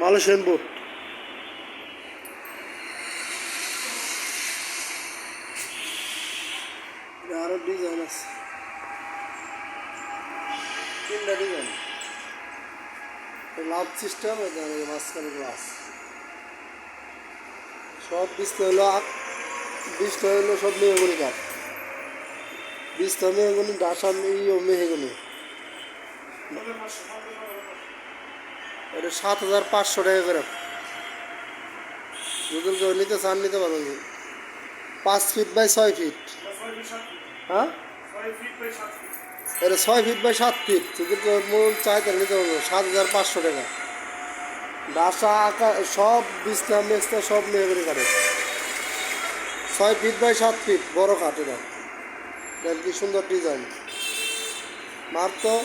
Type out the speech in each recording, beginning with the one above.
Malaysian বুট। আরও design আছে। তিনটা ডিজাইন লাভ সিস্টেম মাঝখানে গ্লাস সব বীজটা হলো বীজটা হলো সব মেহগুনি কাঠ বীজটা মেহগুনি ডাসা মেয়ে মেহগুনি। এটা সাত হাজার পাঁচশো টাকা করে। যদি কেউ নিতে চান, নিতে পারবেন। পাঁচ ফিট বাই ছয় ফিট। হ্যাঁ? এটা ছয় ফিট বাই সাত ফিট। যদি কেউ মূল চাই তাহলে নিতে পারব সাত হাজার পাঁচশো টাকা। ডাসা আঁকা সব বিছনা, মেছনা, সব নিয়ে করে কাটে। ছয় ফিট বাই সাত ফিট, বড় কাঠ এটা। কি সুন্দর ডিজাইন। মাত্র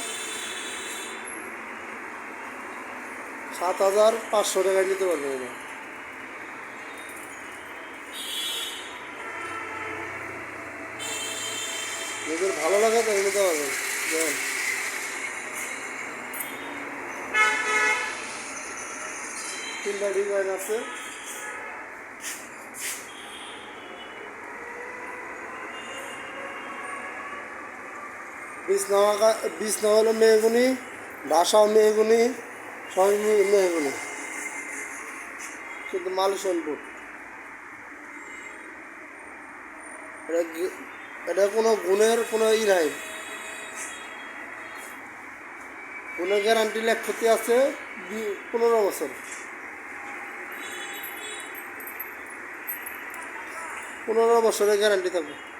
সাত হাজার পাঁচশো টাকায় নিতে পারবেন এটা যদি ভালো লাগে তাহলে নিতে দেখুন তিনটা ডিজাইন আছে। বিছনা বিছনা হলো মেহগুনি, বাসাও মেহগুনি সবই শুধু বুট এটা এটা কোনো গুণের কোনো ই নাই। গুণের গ্যারান্টি লেখ ক্ষতি আছে পনেরো বছর। পনেরো বছরের গ্যারান্টি থাকবে।